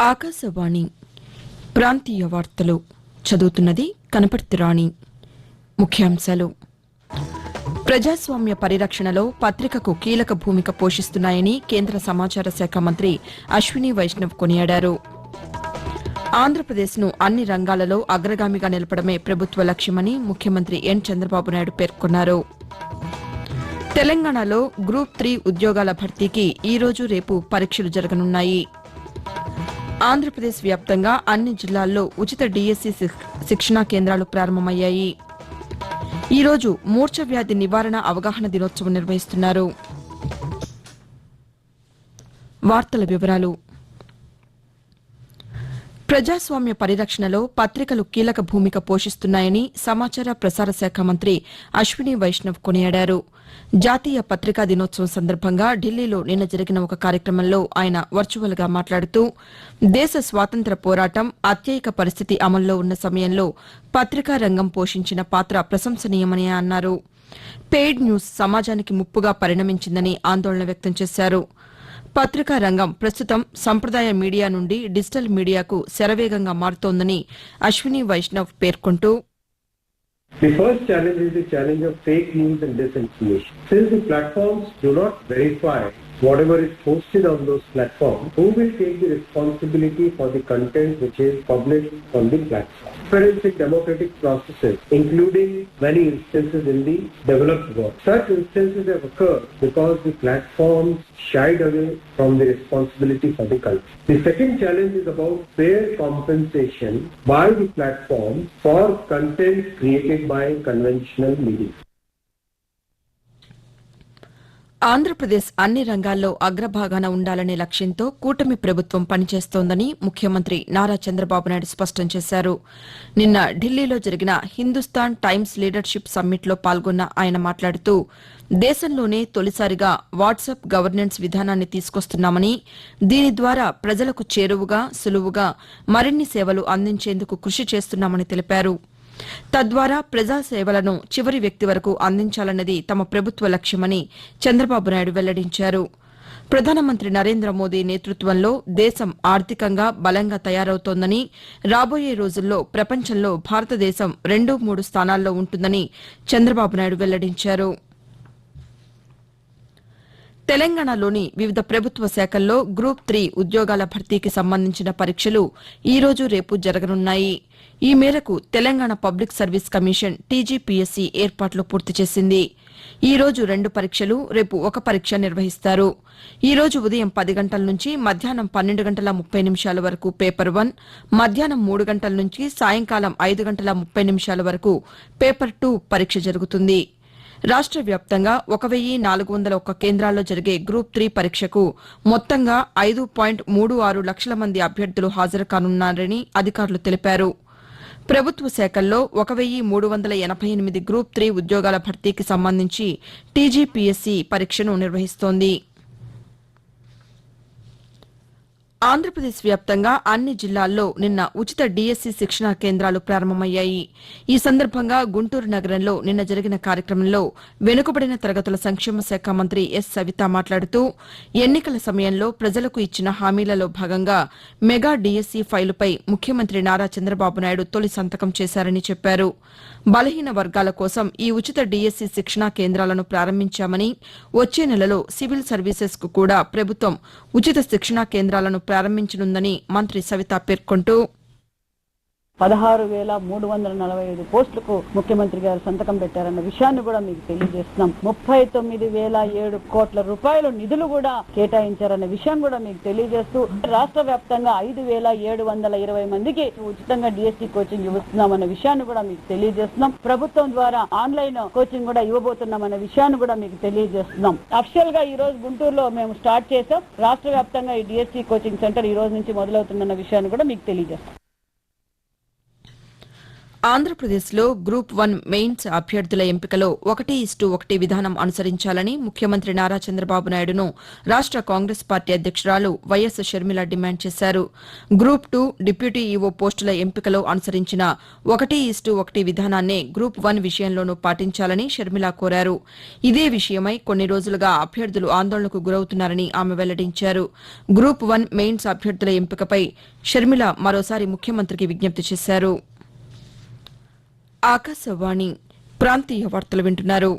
ఆకాశవాణి. ప్రాంతీయ వార్తలు. చదువుతున్నది కనపర్తి రాణి. ముఖ్యాంశాలు. ప్రజాస్వామ్య పరిరక్షణలో పత్రికకు కీలక భూమిక పోషిస్తున్నాయని కేంద్ర సమాచార శాఖ మంత్రి అశ్విని వైష్ణవ్ కొనియాడారు. ఆంధ్రప్రదేశ్ను అన్ని రంగాలలో అగ్రగామిగా నిలపడమే ప్రభుత్వ లక్ష్యమని ముఖ్యమంత్రి ఎన్ చంద్రబాబు నాయుడు పేర్కొన్నారు. తెలంగాణలో గ్రూప్ త్రీ ఉద్యోగాల భర్తీకి ఈ రోజు రేపు పరీక్షలు జరగనున్నాయి. ఆంధ్రప్రదేశ్ వ్యాప్తంగా అన్ని జిల్లాల్లో ఉచిత డీఎస్సీ శిక్షణా కేంద్రాలు ప్రారంభమయ్యాయి. ఈ రోజు మూర్ఛ వ్యాధి నివారణ అవగాహన దినోత్సవం నిర్వహిస్తున్నారు. వార్తల వివరాలు. ప్రజాస్వామ్య పరిరక్షణలో పత్రికలు కీలక భూమిక పోషిస్తున్నాయని సమాచార ప్రసార శాఖ మంత్రి అశ్విని వైష్ణవ్ కొనియాడారు. జాతీయ పత్రికా దినోత్సవం సందర్భంగా ఢిల్లీలో నిన్న జరిగిన ఒక కార్యక్రమంలో ఆయన వర్చువల్గా మాట్లాడుతూ దేశ స్వాతంత్ర పోరాటం అత్యయిక పరిస్థితి అమల్లో ఉన్న సమయంలో పత్రికా రంగం పోషించిన పాత్ర ప్రశంసనీయమని అన్నారు. పెయిడ్ న్యూస్ సమాజానికి ముప్పుగా పరిణమించిందని ఆందోళన వ్యక్తం చేశారు. పత్రికా రంగం ప్రస్తుతం సంప్రదాయ మీడియా నుండి డిజిటల్ మీడియాకు శరవేగంగా మారుతోందని అశ్విని వైష్ణవ్ పేర్కొంటూ The first challenge is the challenge of fake news and disinformation. Since the platforms do not verify whatever is posted on those platforms, who will take the responsibility for the content which is published on the platform? Forensic democratic processes, including many instances in the developed world. Such instances have occurred because the platforms shied away from the responsibility for the country. The second challenge is about fair compensation by the platform for content created by conventional media. Andhra Pradesh అన్ని రంగాల్లో అగ్రభాగాన ఉండాలనే లక్ష్యంతో కూటమి ప్రభుత్వం పనిచేస్తోందని ముఖ్యమంత్రి నారా చంద్రబాబు నాయుడు స్పష్టం చేశారు. నిన్న ఢిల్లీలో జరిగిన హిందుస్థాన్ టైమ్స్ లీడర్షిప్ సమ్మిట్లో పాల్గొన్న ఆయన మాట్లాడుతూ దేశంలోనే తొలిసారిగా వాట్సాప్ గవర్నెన్స్ విధానాన్ని తీసుకొస్తున్నామని దీని ద్వారా ప్రజలకు చేరువుగా సులువుగా మరిన్ని సేవలు అందించేందుకు కృషి చేస్తున్నామని తెలిపారు. తద్వారా ప్రజా సేవలను చివరి వ్యక్తి వరకు అందించాలన్నది తమ ప్రభుత్వ లక్ష్యమని చంద్రబాబు నాయుడు వెల్లడించారు. ప్రధానమంత్రి నరేంద్ర మోదీ నేతృత్వంలో దేశం ఆర్థికంగా బలంగా తయారవుతోందని రాబోయే రోజుల్లో ప్రపంచంలో భారతదేశం రెండు మూడు స్థానాల్లో ఉంటుందని చంద్రబాబు నాయుడు వెల్లడించారు. తెలంగాణలోని వివిధ ప్రభుత్వ శాఖల్లో గ్రూప్ త్రీ ఉద్యోగాల భర్తీకి సంబంధించిన పరీక్షలు ఈ రోజు రేపు జరగనున్నాయి. ఈ మేరకు Telangana public service commission TGPSC ఏర్పాట్లు పూర్తి చేసింది. ఈ రోజు రెండు పరీక్షలు రేపు ఒక పరీక్ష నిర్వహిస్తారు. ఈ రోజు ఉదయం పది గంటల నుంచి మధ్యాహ్నం పన్నెండు గంటల ముప్పై నిమిషాల వరకు పేపర్ వన్ మధ్యాహ్నం మూడు గంటల నుంచి సాయంకాలం ఐదు గంటల ముప్పై నిమిషాల వరకు పేపర్ టూ పరీక్ష జరుగుతుంది. రాష్ట్ర వ్యాప్తంగా ఒక వెయ్యి నాలుగు వందల ఒక్క కేంద్రాల్లో జరిగే గ్రూప్ త్రీ పరీక్షకు మొత్తంగా ఐదు పాయింట్ మూడు ఆరు లక్షల మంది అభ్యర్థులు హాజరు కానున్నారని అధికారులు తెలిపారు. ప్రభుత్వ శాఖల్లో ఒక వెయ్యి మూడు వందల ఎనభై ఎనిమిది గ్రూప్ త్రీ ఉద్యోగాల భర్తీకి సంబంధించి టీజీపీఎస్సీ పరీక్షను నిర్వహిస్తోంది. ఆంధ్రప్రదేశ్ వ్యాప్తంగా అన్ని జిల్లాల్లో నిన్న ఉచిత డీఎస్సీ శిక్షణా కేంద్రాలు ప్రారంభమయ్యాయి. ఈ సందర్భంగా గుంటూరు నగరంలో నిన్న జరిగిన కార్యక్రమంలో వెనుకబడిన తరగతుల సంక్షేమ శాఖ మంత్రి ఎస్ సవిత మాట్లాడుతూ ఎన్నికల సమయంలో ప్రజలకు ఇచ్చిన హామీలలో భాగంగా మెగా డీఎస్సీ ఫైలుపై ముఖ్యమంత్రి నారా చంద్రబాబు నాయుడు తొలి సంతకం చేశారని చెప్పారు. బలహీన వర్గాల కోసం ఈ ఉచిత డీఎస్సీ శిక్షణా కేంద్రాలను ప్రారంభించామని వచ్చే నెలలో సివిల్ సర్వీసెస్కు కూడా ప్రభుత్వం ఉచిత శిక్షణా కేంద్రాలను ప్రారంభించనుందని మంత్రి సవిత పేర్కొంటూ పదహారు వేల మూడు వందల నలభై ఐదు పోస్టులకు ముఖ్యమంత్రి గారు సంతకం పెట్టారన్న విషయాన్ని కూడా మీకు తెలియజేస్తున్నాం. ముప్పై తొమ్మిది వేల ఏడు కోట్ల రూపాయలు నిధులు కూడా కేటాయించారన్న విషయం కూడా మీకు తెలియజేస్తూ రాష్ట్ర వ్యాప్తంగా ఐదు వేల ఏడు వందల ఇరవై మందికి ఉచితంగా డిఎస్సి కోచింగ్ ఇస్తున్నామన్న విషయాన్ని కూడా మీకు తెలియజేస్తున్నాం. ప్రభుత్వం ద్వారా ఆన్లైన్ కోచింగ్ కూడా ఇవ్వబోతున్నామన్న విషయాన్ని కూడా మీకు తెలియజేస్తున్నాం. అఫిషియల్గా ఈ రోజు గుంటూరులో మేము స్టార్ట్ చేసాం రాష్ట్ర వ్యాప్తంగా ఈ డిఎస్సి కోచింగ్ సెంటర్ ఈ రోజు నుంచి మొదలవుతుందన్న విషయాన్ని కూడా మీకు తెలియజేస్తాం ఆంధ్రప్రదేశ్లో గ్రూప్ వన్ మెయిన్స్ అభ్యర్థుల ఎంపికలో ఒకటి ఇస్టు ఒకటి విధానం అనుసరించాలని ముఖ్యమంత్రి నారా చంద్రబాబు నాయుడును రాష్ట కాంగ్రెస్ పార్టీ అధ్యక్షురాలు వైఎస్ షర్మిల డిమాండ్ చేశారు. గ్రూప్ టూ డిప్యూటీ ఈవో పోస్టుల ఎంపికలో అనుసరించిన ఒకటి ఇస్టు ఒకటి విధానాన్నే గ్రూప్ వన్ విషయంలోనూ పాటించాలని షర్మిల కోరారు. ఇదే విషయమై కొన్ని రోజులుగా అభ్యర్థులు ఆందోళనకు గురవుతున్నారని ఆమె వెల్లడించారు. గ్రూప్ వన్ మెయిన్స్ అభ్యర్థుల ఎంపికపై షర్మిల మరోసారి ముఖ్యమంత్రికి విజ్ఞప్తి చేశారు. ఆకాశవాణి ప్రాంతీయ వార్తలు వింటున్నారు.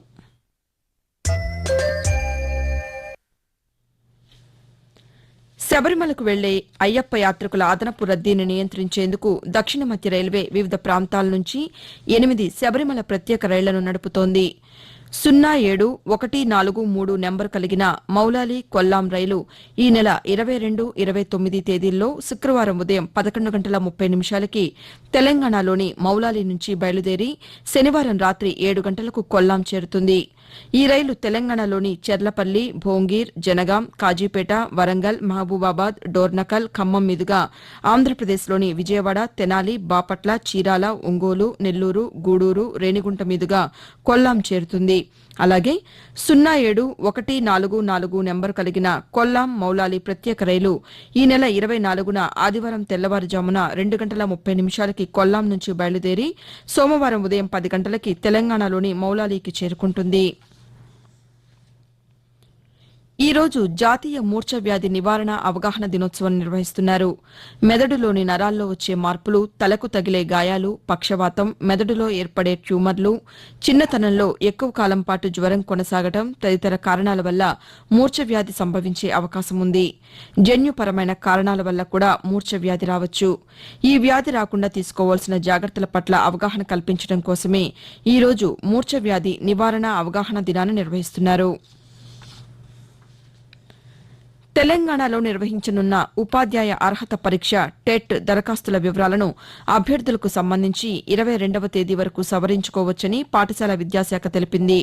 శబరిమలకు వెళ్ళే అయ్యప్ప యాత్రికుల అదనపు రద్దీని నియంత్రించేందుకు దక్షిణ మధ్య రైల్వే వివిధ ప్రాంతాల నుంచి ఎనిమిది శబరిమల ప్రత్యేక రైళ్ళను నడుపుతోంది. సున్నా ఏడు ఒకటి నాలుగు మూడు నెంబర్ కలిగిన మౌలాలి కొల్లాం రైలు ఈ నెల ఇరవై రెండు ఇరవై తొమ్మిది తేదీల్లో శుక్రవారం ఉదయం పదకొండు గంటల ముప్పై నిమిషాలకి తెలంగాణలోని మౌలాలి నుంచి బయలుదేరి శనివారం రాత్రి ఏడు గంటలకు కొల్లాం చేరుతుంది. ఈ రైలు తెలంగాణలోని చెర్లపల్లి భోంగీర్ జనగాం కాజీపేట వరంగల్ మహబూబాబాద్ డోర్నకల్ ఖమ్మం మీదుగా ఆంధ్రప్రదేశ్లోని విజయవాడ తెనాలి బాపట్ల చీరాల ఒంగోలు నెల్లూరు గూడూరు రేణిగుంట మీదుగా కొల్లాం చేరుతుంది. అలాగే సున్నా ఏడు ఒకటి నాలుగు నాలుగు నెంబరు కలిగిన కొల్లాం మౌలాలి ప్రత్యేక రైలు ఈ నెల ఇరవై నాలుగున ఆదివారం తెల్లవారుజామున రెండు గంటల ముప్పై నిమిషాలకి కొల్లాం నుంచి బయలుదేరి సోమవారం ఉదయం పది గంటలకి తెలంగాణలోని మౌలాలీకి చేరుకుంటుంది. ఈ రోజు జాతీయ మూర్ఛ వ్యాధి నివారణ అవగాహన దినోత్సవం నిర్వహిస్తున్నారు. మెదడులోని నరాల్లో వచ్చే మార్పులు తలకు తగిలే గాయాలు పక్షవాతం మెదడులో ఏర్పడే ట్యూమర్లు చిన్నతనంలో ఎక్కువ కాలం పాటు జ్వరం కొనసాగడం తదితర కారణాల వల్ల మూర్ఛ వ్యాధి సంభవించే అవకాశం ఉంది. జన్యుపరమైన కారణాల వల్ల కూడా మూర్ఛ వ్యాధి రావచ్చు. ఈ వ్యాధి రాకుండా తీసుకోవాల్సిన జాగ్రత్తల పట్ల అవగాహన కల్పించడం కోసమే ఈ రోజు మూర్ఛ వ్యాధి నివారణ అవగాహన దినాన్ని నిర్వహిస్తున్నారు. తెలంగాణలో నిర్వహించనున్న ఉపాధ్యాయ అర్హత పరీక్ష టెట్ దరఖాస్తుల వివరాలను అభ్యర్థులకు సంబంధించి ఇరవై రెండవ తేదీ వరకు సవరించుకోవచ్చని పాఠశాల విద్యాశాఖ తెలిపింది.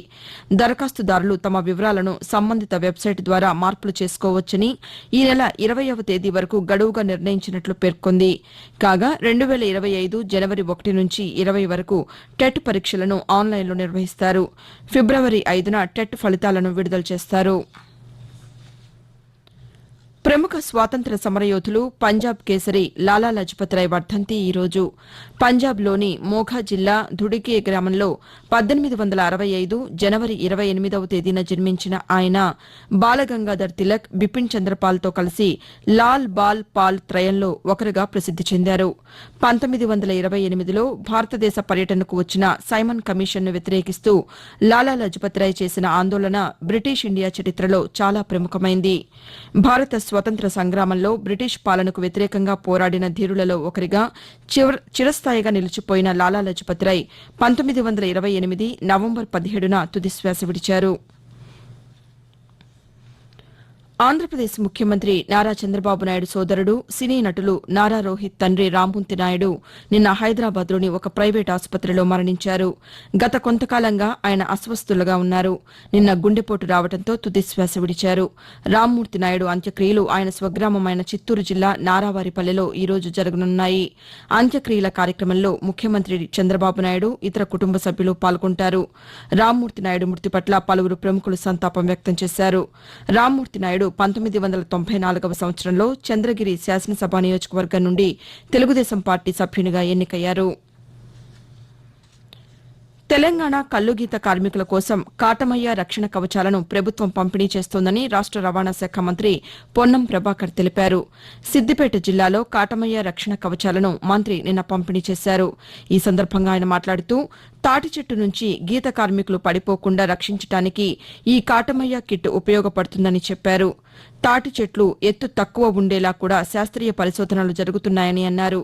దరఖాస్తుదారులు తమ వివరాలను సంబంధిత వెబ్సైట్ ద్వారా మార్పులు చేసుకోవచ్చని ఈ నెల ఇరవయవ తేదీ వరకు గడువుగా నిర్ణయించినట్లు పేర్కొంది. కాగా రెండు వేల ఇరవై ఐదు జనవరి ఒకటి నుంచి ఇరవై వరకు టెట్ పరీక్షలను ఆన్లైన్లో నిర్వహిస్తారు. ఫిబ్రవరి ఐదున టెట్ ఫలితాలను విడుదల చేస్తారు. ప్రముఖ స్వాతంత్ర సమరయోధులు పంజాబ్ కేసరి లాలా లజపత్ రాయ్ వర్ధంతి ఈరోజు పంజాబ్లోని మోఘా జిల్లా ధుడికే గ్రామంలో పద్దెనిమిది వందల అరవై ఐదు జనవరి ఇరవై ఎనిమిదవ తేదీన జన్మించిన ఆయన బాలగంగాధర్ తిలక్ బిపిన్ చంద్రపాల్తో కలిసి లాల్ బాల్ పాల్ త్రయంలో ఒకరుగా ప్రసిద్ది చెందారు. పంతొమ్మిది వందల ఇరవై ఎనిమిదిలో భారతదేశ పర్యటనకు వచ్చిన సైమన్ కమిషన్ను వ్యతిరేకిస్తూ లాలా లజపత్ రాయ్ చేసిన ఆందోళన బ్రిటిష్ ఇండియా చరిత్రలో చాలా ప్రముఖమైంది. భారత స్వతంత్ర సంగ్రామంలో బ్రిటిష్ పాలనకు వ్యతిరేకంగా పోరాడిన ధీరులలో ఒకరిగా చిరస్థాయిగా నిలిచిపోయిన లాలా లజపతిరాయ్ పంతొమ్మిది వందల ఇరవై ఎనిమిది నవంబర్ పదిహేడున తుదిశ్వాస విడిచారు. ఆంధ్రప్రదేశ్ ముఖ్యమంత్రి నారా చంద్రబాబు నాయుడు సోదరుడు సినీ నటులు నారా రోహిత్ తండ్రి రామ్మూర్తి నాయుడు నిన్న హైదరాబాద్లోని ఒక ప్రైవేట్ ఆసుపత్రిలో మరణించారు. గత కొంతకాలంగా ఆయన అస్వస్థులుగా ఉన్నారు. నిన్న గుండెపోటు రావడంతో తుదిశ్వాస విడిచారు. రామ్మూర్తి నాయుడు అంత్యక్రియలు ఆయన స్వగ్రామమైన చిత్తూరు జిల్లా నారావారిపల్లెలో ఈ రోజు జరగనున్నాయి. అంత్యక్రియల కార్యక్రమంలో ముఖ్యమంత్రి చంద్రబాబు నాయుడు ఇతర కుటుంబ సభ్యులు పాల్గొంటారు. రామ్మూర్తి నాయుడు మృతి పట్ల పలువురు ప్రముఖులు సంతాపం వ్యక్తం చేశారు. రామ్మూర్తి నాయుడు పంతొమ్మిది వందల తొంభై నాలుగవ సంవత్సరంలో చంద్రగిరి శాసనసభ నియోజకవర్గం నుండి తెలుగుదేశం పార్టీ సభ్యునిగా ఎన్నికయ్యారు. తెలంగాణ కల్లుగీత కార్మికుల కోసం కాటమయ్య రక్షణ కవచాలను ప్రభుత్వం పంపిణీ చేస్తోందని రాష్ట రవాణా శాఖ మంత్రి పొన్నం ప్రభాకర్ తెలిపారు. సిద్దిపేట జిల్లాలో కాటమయ్య రక్షణ కవచాలను మంత్రి నిన్న పంపిణీ చేశారు. ఈ సందర్భంగా ఆయన మాట్లాడుతూ తాటి చెట్టు నుంచి గీత కార్మికులు పడిపోకుండా రక్షించటానికి ఈ కాటమయ్య కిట్ ఉపయోగపడుతుందని చెప్పారు. తాటి చెట్లు ఎత్తు తక్కువ ఉండేలా కూడా శాస్త్రీయ పరిశోధనలు జరుగుతున్నాయని అన్నారు.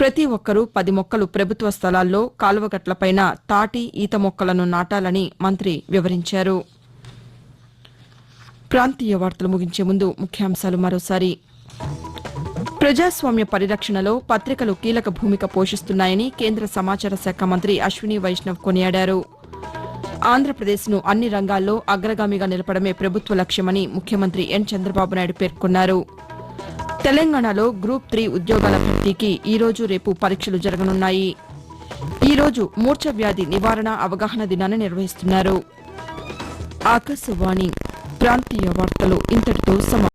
ప్రతి ఒక్కరూ పది మొక్కలు ప్రభుత్వ స్థలాల్లో కాలువగట్లపైన తాటి ఈత మొక్కలను నాటాలని మంత్రి వివరించారు. ప్రాంతీయ వార్తలు ముగించే ముందు ముఖ్యాంశాలు మరోసారి. ప్రజాస్వామ్య పరిరక్షణలో పత్రికలు కీలక భూమిక పోషిస్తున్నాయని కేంద్ర సమాచార శాఖ మంత్రి అశ్విని వైష్ణవ్ కొనియాడారు. ఆంధ్రప్రదేశ్ను అన్ని రంగాల్లో అగ్రగామిగా నిలపడమే ప్రభుత్వ లక్ష్యమని ముఖ్యమంత్రి ఎన్ చంద్రబాబు నాయుడు పేర్కొన్నారు. తెలంగాణలో గ్రూప్ త్రీ ఉద్యోగాల భర్తీకి ఈ రోజు రేపు పరీక్షలు జరగనున్నాయి. ఈ రోజు మూర్ఛ వ్యాధి నివారణ అవగాహన దినాన్ని నిర్వహిస్తున్నారు. ఆకాశవాణి ప్రాంతీయ వార్తలు ఇంతటితో సమాప్తం.